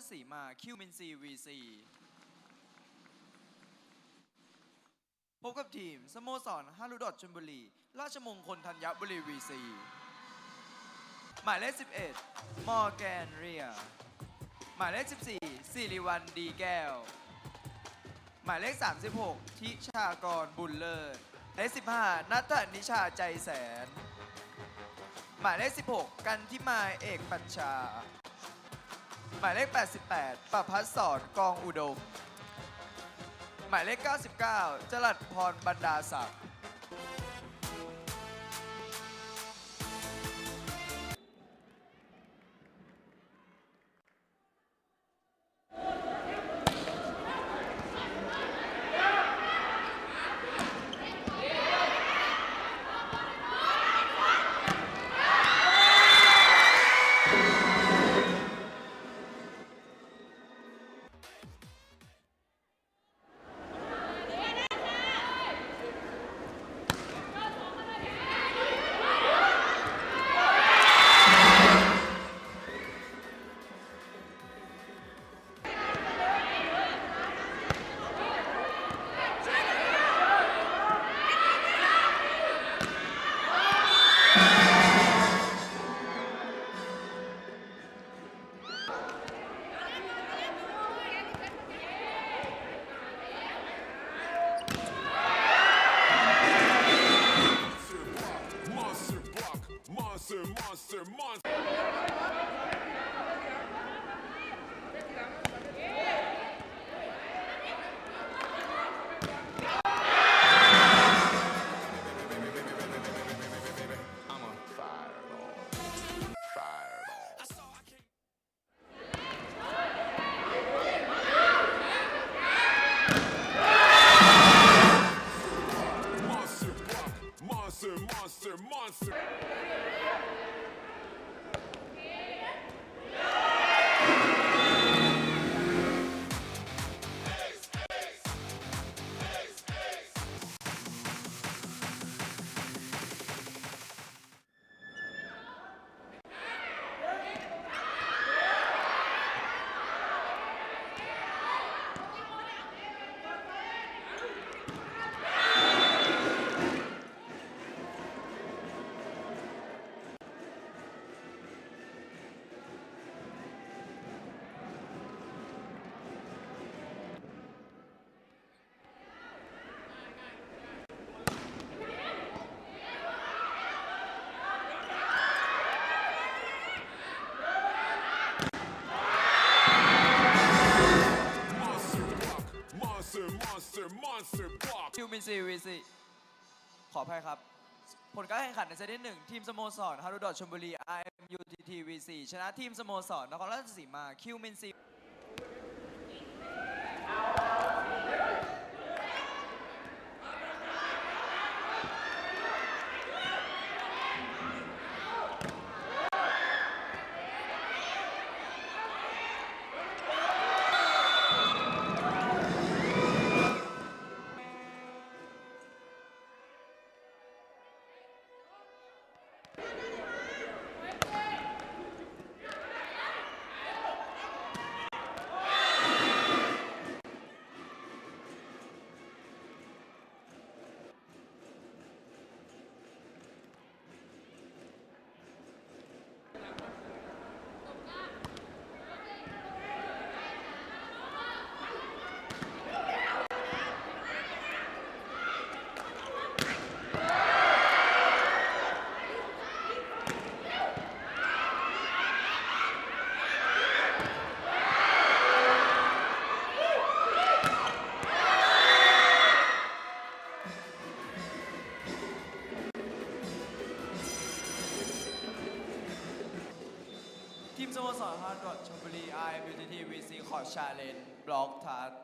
ชสีมาคิวมินซีวีซีพบกับทีม สโมสรฮารุดอทชลบุรี ราชมงคลธัญบุรีวีซีหมายเลข 11 มอร์แกนเรีย หมายเลข 14สิริวันดีแก้ว หมายเลข 36 ทิชากรบุญเลิศหมายเลข 15 นัทนิชาใจแสน หมายเลข 16 กันทิมาเอกปัญชา หมายเลข 88ประพัฒสอนกองอุดม หมายเลข 99จรัดพรบรรดาศักดิ์ ลการแข่งขันในเซตที่หนึ่งทีมสโมสรฮารุดอทชลบุรี RMUTT VC ชนะทีมสโมสรนครราชสีมาคิวมินซี ทีมสโมสรฮาร์ดรอดชลบุรี RMUTT VC ขอชาเลนบล็อกทัช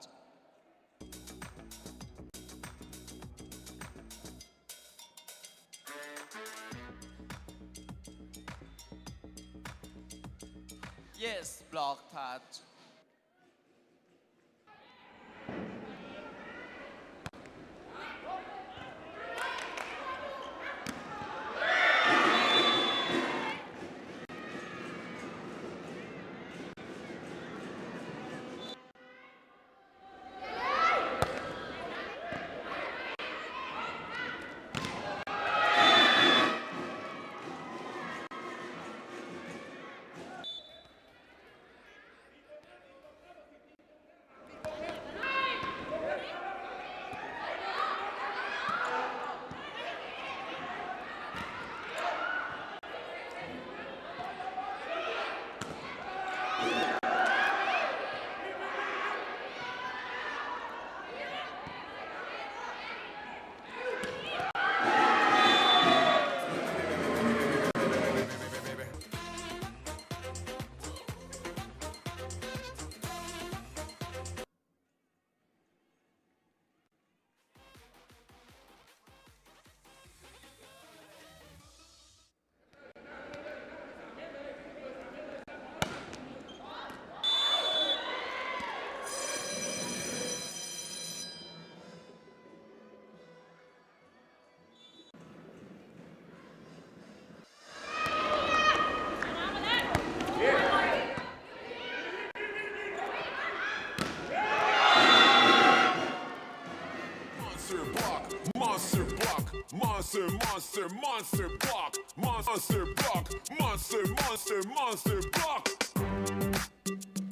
Monster block, monster block, monster, monster, monster block, monster block, monster, monster, monster block.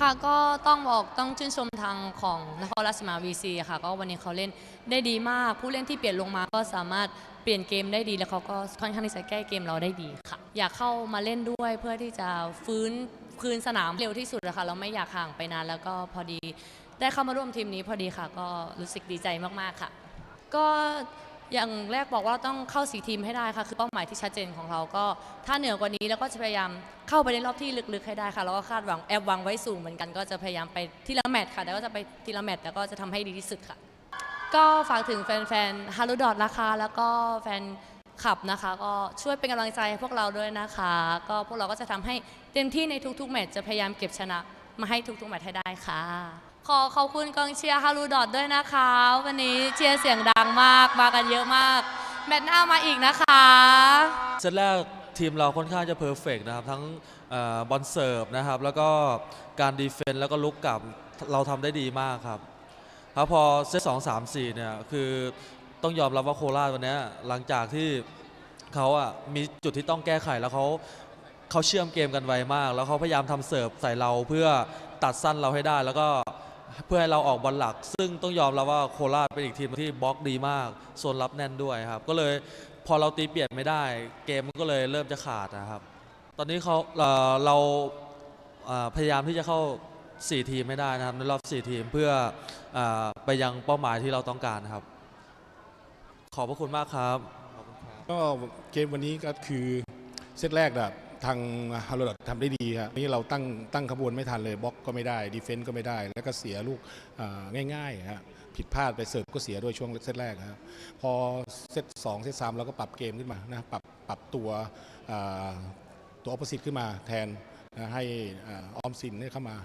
ค่ะก็ต้องบอกต้องชื่นชมทางของนครราชสีมาวีซีค่ะ ก็วันนี้เขาเล่นได้ดีมาก ผู้เล่นที่เปลี่ยนลงมาก็สามารถเปลี่ยนเกมได้ดี แล้วเขาก็ค่อนข้างที่จะแก้เกมเราได้ดีค่ะ อยากเข้ามาเล่นด้วยเพื่อที่จะฟื้นคืนสนามเร็วที่สุดนะคะเราไม่อยากห่างไปนานแล้วก็พอดี ได้เข้ามาร่วมทีมนี้พอดีค่ะ ก็รู้สึกดีใจมากๆค่ะ ก็ อย่างแรกบอกว่าต้องเข้าสีทีมให้ได้ค่ะ คือเป้าหมายที่ชัดเจนของเราก็ ถ้าเหนือกว่านี้แล้วก็จะพยายามเข้าไปในรอบที่ลึกๆให้ได้ค่ะแล้วก็คาดหวังแอบหวังไว้สูงเหมือนกันก็จะพยายามไปทีละแมตช์ค่ะ แล้วก็จะไปทีละแมตช์แล้วก็จะทำให้ดีที่สุดค่ะ ก็ฝากถึงแฟนๆฮารุดอทนะคะ แล้วก็แฟนขับนะคะ ก็ช่วยเป็นกำลังใจให้พวกเราด้วยนะคะ ก็พวกเราก็จะทำให้เต็มที่ในทุกๆแมตช์จะพยายามเก็บชนะมาให้ทุกๆแมตช์ให้ได้ค่ะ ขอขอบคุณกองเชียร์ฮารุดอทด้วยนะคะ วันนี้เชียร์เสียงดังมากมากันเยอะมาก แมตช์หน้ามาอีกนะคะเซตแรกทีมเราค่อนข้างจะเพอร์เฟกนะครับ ทั้งอบอลเสิร์ฟนะครับ แล้วก็การดีเฟนต์แล้วก็ลุกกลับเราทำได้ดีมากครับครับพอเซตสองสามสี่เนี่ยคือต้องยอมรับว่าโคราชวันนี้หลังจากที่เขาอะมีจุดที่ต้องแก้ไขแล้วเขาเขาเชื่อมเกมกันไวมาก แล้วเขาพยายามทำเสิร์ฟใส่เราเพื่อตัดสั้นเราให้ได้แล้วก็ เพื่อให้เราออกบอลหลัก ซึ่งต้องยอมรับว่าโคราชเป็นอีกทีมที่บล็อกดีมากโซนรับแน่นด้วยครับ ก็เลยพอเราตีเปลี่ยนไม่ได้ เกมมันก็เลยเริ่มจะขาดนะครับ ตอนนี้เขาเอ่อเราเอ่อพยายามที่จะเข้า 4 ทีมไม่ได้นะครับในรอบ 4 ทีมเพื่อเออไปยังเป้าหมายที่เราต้องการครับ ขอบพระคุณมากครับ ก็เกมวันนี้ก็คือเซตแรกนะทางฮาร์โลดทำได้ดีครับนี่เราตั้งตั้งขบวนไม่ทันเลยบล็อก ก็ไม่ได้ดีเฟนต์ก็ไม่ได้ แล้วก็เสียลูกง่ายๆฮะผิดพลาดไปเสิร์ฟก็เสียด้วยช่วงเซตแรกครับพอเซตสองเซตสามเราก็ปรับเกมขึ้นมานะปรับปรับตัวตัวออป o s ิ t ขึ้นมาแทนนะให้ออมสินได้เข้ามา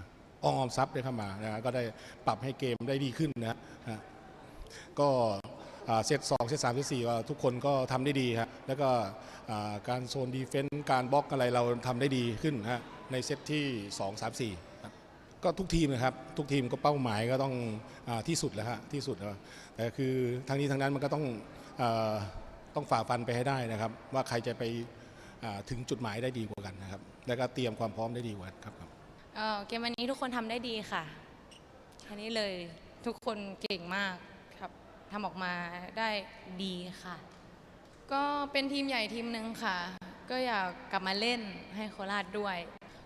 ออมทรัพย์ได้เข้ามานะก็ได้ปรับให้เกมได้ดีขึ้นนะฮะก็เซตสองเซตสามเซตสี่ว่าทุกคนก็ทำได้ดีฮะแล้วก็การโซนดีเฟนต์การบล็อกอะไรเราทำได้ดีขึ้นฮะในเซตที่2 3 4ครับ ก็ทุกทีมนะครับทุกทีมก็เป้าหมายก็ต้องอที่สุดแล้วฮะที่สุดแล้วแต่คือทั้งนี้ทั้งนั้นมันก็ต้องอต้องฝ่าฟันไปให้ได้นะครับ ว่าใครจะไปถึงจุดหมายได้ดีกว่ากันนะครับ แล้วก็เตรียมความพร้อมได้ดีกว่าครับครับเอ่อเกมวันนี้ทุกคนทำได้ดีค่ะแค่นี้เลยทุกคนเก่งมากครับทำออกมาได้ดีค่ะ ก็เป็นทีมใหญ่ทีมหนึ่งค่ะ ก็อยากกลับมาเล่นให้โคราชด้วย